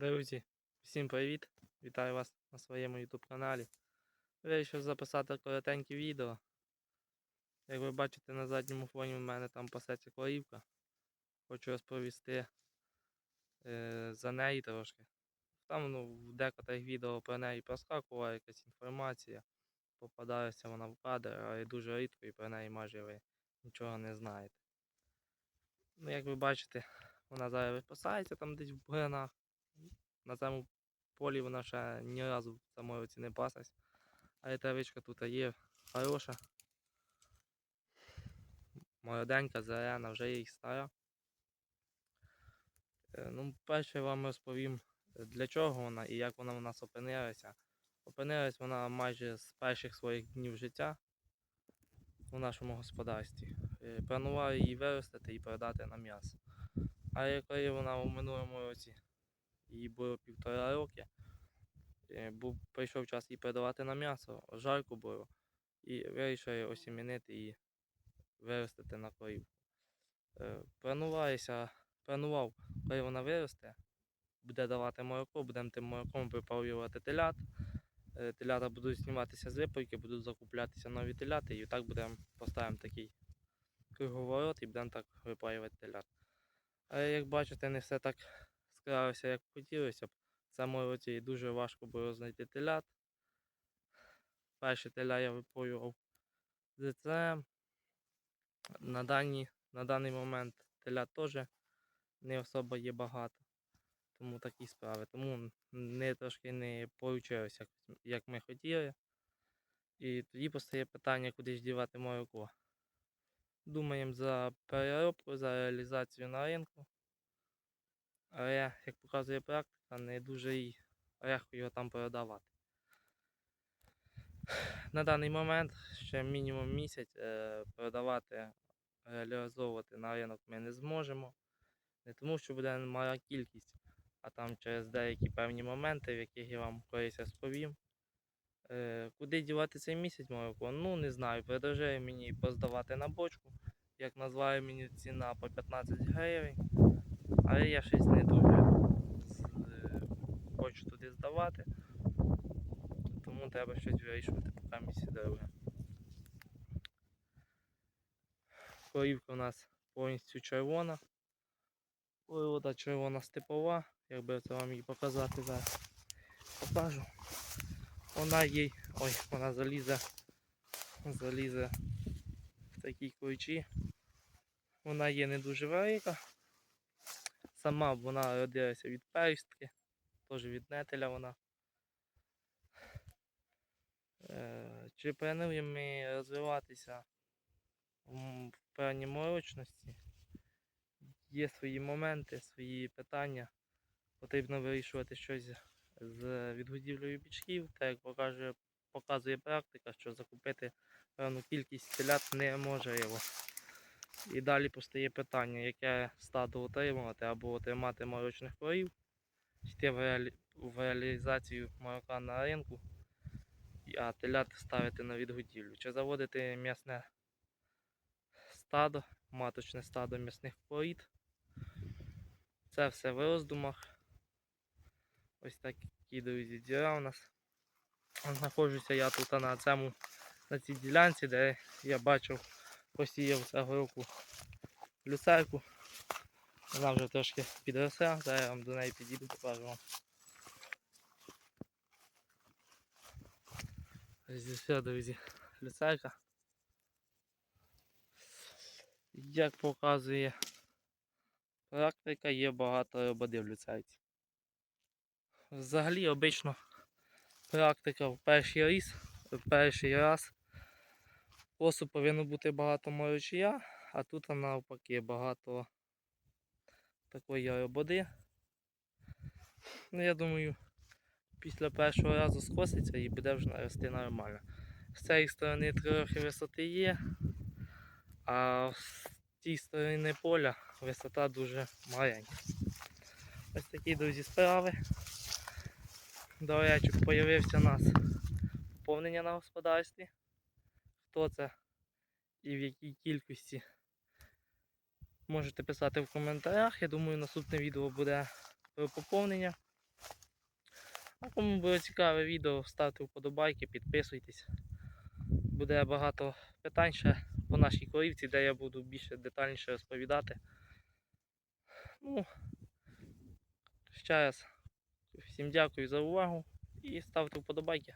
Друзі, всім привіт! Вітаю вас на своєму YouTube каналі. Вирішив записати коротеньке відео. Як ви бачите на задньому фоні в мене там пасеться корівка. Хочу розповісти е, за неї трошки. Там ну, в декотрих відео про неї проскакувала якась інформація. Попадається вона в кадр, але дуже рідко і про неї майже ви нічого не знаєте. Ну, як ви бачите, вона зараз випасається там десь в бурянах. На цьому полі вона ще ні разу цьому році не паслась. Але травичка тут є хороша. Молоденька, зелена, вже їй стара. Е, Ну, перше вам розповім, е, для чого вона і як вона в нас опинилася. Опинилась вона майже з перших своїх днів життя у нашому господарстві. Е, Планував її виростити і продати на м'ясо. Але коли вона у минулому році їй було півтора роки. е, Був, прийшов час її продавати на м'ясо, жарко було. І вирішив осімінити і виростити на корівку. Е, Планувалося, планував, коли вона виросте, буде давати молоко, будемо тим молоком виправлювати телят. Е, Телята будуть зніматися з випойки, будуть закуплятися нові теляти, і так будемо поставимо такий круговорот і будемо так випаювати телят. Але як бачите, не все так склалося, як хотілося б. Цьому році дуже важко було знайти телят. Перші теля я випоював з ДЦМ. На, дані, на даний момент телят теж не особо є багато. Тому такі справи. Тому не трошки не вийшло, як, як ми хотіли. І тоді постає питання, куди ж дівати молоко. Думаємо за переробку, за реалізацію на ринку. Але, як показує практика, не дуже і легко його там продавати. На даний момент ще мінімум місяць е, продавати, реалізовувати на ринок ми не зможемо. Не тому, що буде мала кількість, а там через деякі певні моменти, в яких я вам колись розповім. Е, куди дівати цей місяць молоко? Ну, не знаю. Предложили мені поздавати на бочку. Як назвали мені ціна по 15 гривень. Але я щось не дуже е, хочу туди здавати. Тому треба щось вирішувати поки місці дороги. Корівка у нас повністю червона. Вода червона степова, якби це вам її показати зараз. Покажу. Вона їй. Ой, вона залізе. Залізе в такі ключі. Вона є не дуже велика. Сама вона родилася від перістки, теж від нетеля вона. Е, Чи плануємо ми розвиватися в певній молочності? Є свої моменти, свої питання. Потрібно вирішувати щось з відгодівлею бічків, так як покаже, показує практика, що закупити певну кількість телят неможливо. І далі постає питання, яке стадо утримувати або отримати молочних корів, йти в, реалі... в реалізацію молока на ринку, а телят ставити на відгодівлю. Чи заводити м'ясне стадо, маточне стадо м'ясних порід. Це все в роздумах. Ось такі друзі діла у нас. Знаходжуся я тут на цьому на цій ділянці, де я бачив, посіяв цього року люцерку. Вона вже трошки підросла, зараз я вам до неї підійду, покажу вам. Все, друзі, люцерка. Як показує практика, є багато роботи в люцерці. Взагалі, обично практика в перший різ, в перший раз Косу повинно бути багато молочія, а тут навпаки багато такої роботи. Ну, я думаю, після першого разу скоситься і буде вже рости нормально. З цієї сторони трохи висоти є, а з тій сторони поля висота дуже маленька. Ось такі друзі справи. До речі, з'явився у нас поповнення на господарстві. Хто це і в якій кількості можете писати в коментарях. Я думаю, наступне відео буде про поповнення. А кому було цікаве відео, ставте вподобайки, підписуйтесь. Буде багато питань ще по нашій корівці, де я буду більше детальніше розповідати. Ну, ще раз всім дякую за увагу і ставте вподобайки.